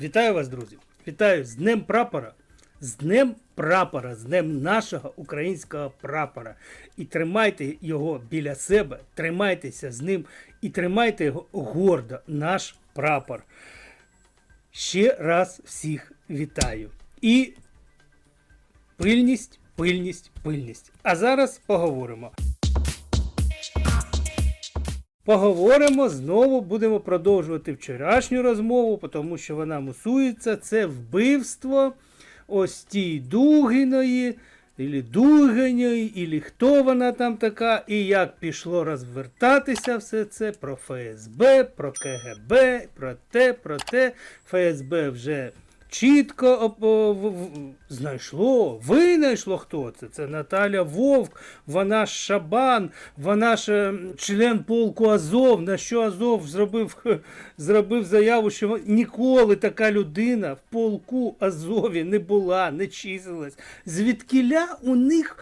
Вітаю вас, друзі! Вітаю з Днем прапора, з Днем прапора, з Днем нашого українського прапора. І тримайте його біля себе, тримайтеся з ним і тримайте його гордо, наш прапор. Ще раз всіх вітаю. І пильність, пильність, пильність. А зараз поговоримо. Поговоримо знову, будемо продовжувати вчорашню розмову, тому що вона мусується. Це вбивство ось тій Дугіної, ілі Дугиної, ілі хто вона там така, і як пішло розвертатися все це про ФСБ, про КГБ, про те, про те. ФСБ вже чітко знайшло, винайшло хто це. Це Наталя Вовк, вона ж Шабан, вона ж е, член полку Азов. На що Азов зробив, зробив заяву, що ніколи така людина в полку Азові не була, не числилась. Звідкіля у них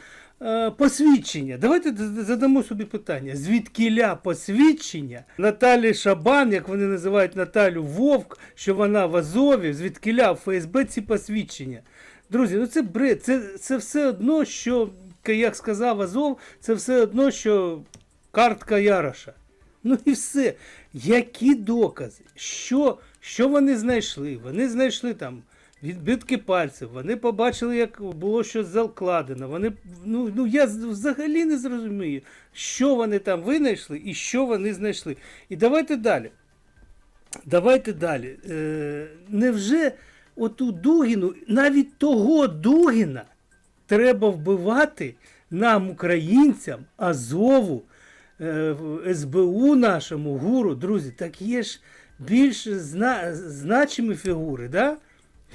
посвідчення. Давайте задамо собі питання. Звідкіля посвідчення Наталі Шабан, як вони називають Наталю Вовк, що вона в Азові, звідкіля в ФСБ ці посвідчення. Друзі, ну це бред, це, це все одно, що, як сказав Азов, це все одно, що картка Яроша. Ну і все. Які докази? Що, що вони знайшли? Вони знайшли там відбитки пальців, вони побачили, як було щось закладено. Вони, ну, ну я взагалі не зрозумію, що вони там винайшли і що вони знайшли. І давайте далі. Давайте далі. Е, невже оту Дугіну, навіть того Дугіна, треба вбивати нам, українцям, Азову, е, СБУ нашому гуру, друзі, так є ж більш зна- значимі фігури, да?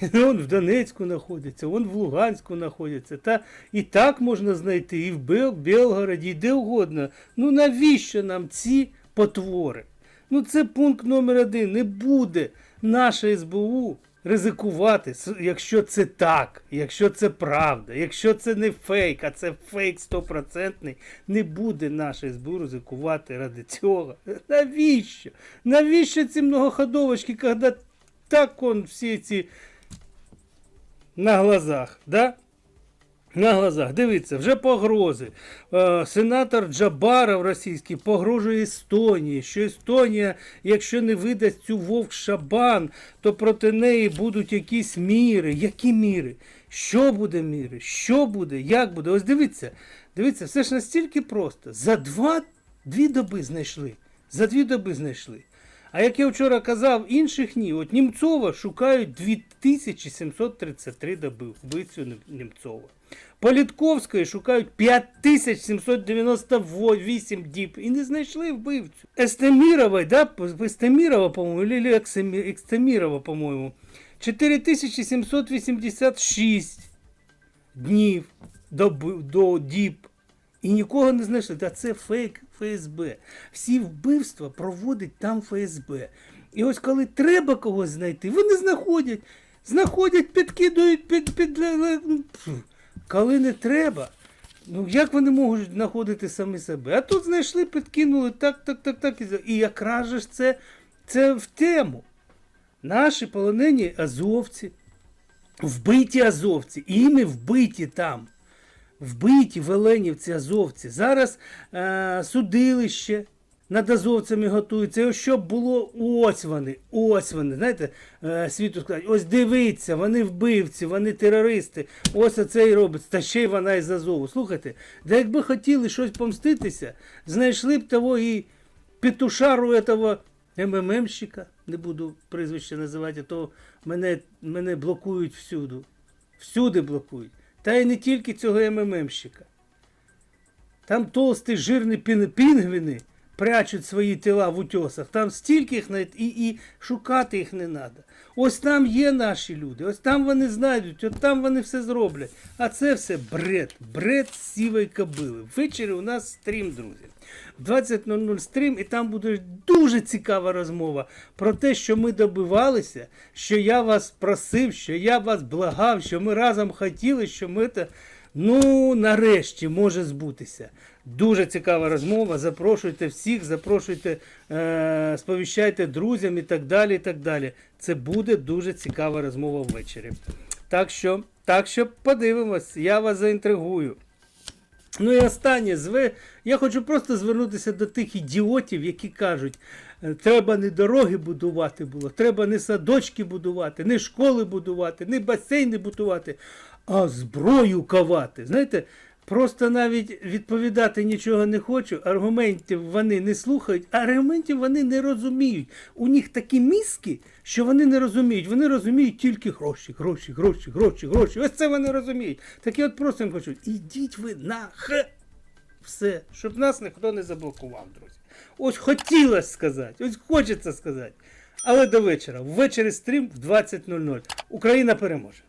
Он в Донецьку знаходиться, он в Луганську знаходиться. Та і так можна знайти, і в Бел, Белгороді, і де угодно. Ну навіщо нам ці потвори? Ну це пункт номер один. Не буде наша СБУ ризикувати, якщо це так, якщо це правда, якщо це не фейк, а це фейк стопроцентний, не буде наша СБУ ризикувати ради цього. Навіщо? Навіщо ці многоходовочки, коли так он всі ці на глазах, да? На глазах. Дивіться, вже погрози. Е, сенатор Джабаров російський погрожує Естонії, що Естонія, якщо не видасть цю вовк Шабан, то проти неї будуть якісь міри. Які міри? Що буде міри? Що буде? Як буде? Ось дивіться, дивіться, все ж настільки просто. За два, дві доби знайшли. За дві доби знайшли. А як я вчора казав, інших ні. От Німцова шукають 2733 доби вбивцю Німцова. Політковської шукають 5798 діб і не знайшли вбивцю. Естемірова, да? Естемірова, по-моєму, Ексемі- по-моєму, 4786 днів до, до діб. І нікого не знайшли. Та це фейк ФСБ. Всі вбивства проводить там ФСБ. І ось коли треба когось знайти, вони знаходять. Знаходять, підкидують під, під. Коли не треба, ну як вони можуть знаходити самі себе? А тут знайшли, підкинули так, так, так, так. і якраз же це, це в тему. Наші полонені азовці, вбиті азовці, і іми вбиті там вбиті в Оленівці азовці. Зараз е, судилище над азовцями готується. І ось щоб було ось вони, ось вони. Знаєте, е, світу сказати, ось дивіться, вони вбивці, вони терористи. Ось оце і робиться. Та ще й вона із Азову. Слухайте, да якби хотіли щось помститися, знайшли б того і петушару этого МММщика, не буду прізвище називати, то мене, мене блокують всюду. Всюди блокують. Та й не тільки цього МММщика. Там толсті жирні пін- пінгвіни прячуть свої тіла в утьосах. Там стільки їх навіть і, і шукати їх не треба. Ось там є наші люди, ось там вони знайдуть, от там вони все зроблять. А це все бред, бред сівої кобили. Ввечері у нас стрім, друзі. В 20.00 стрім, і там буде дуже цікава розмова про те, що ми добивалися, що я вас просив, що я вас благав, що ми разом хотіли, що ми те Ну, нарешті може збутися. Дуже цікава розмова. Запрошуйте всіх, запрошуйте, е, сповіщайте друзям і так далі. і так далі. Це буде дуже цікава розмова ввечері. Так що, так що подивимось, я вас заінтригую. Ну і останнє, зве... я хочу просто звернутися до тих ідіотів, які кажуть, е, треба не дороги будувати було, треба не садочки будувати, не школи будувати, не басейни будувати, а зброю ковати. Знаєте, просто навіть відповідати нічого не хочу, аргументів вони не слухають, аргументів вони не розуміють. У них такі мізки, що вони не розуміють. Вони розуміють тільки гроші, гроші, гроші, гроші, гроші. Ось це вони розуміють. Так я от просто їм хочу, ідіть ви на х. Все, щоб нас ніхто не заблокував, друзі. Ось хотілося сказати, ось хочеться сказати. Але до вечора. Ввечері стрім в 20.00. Україна переможе.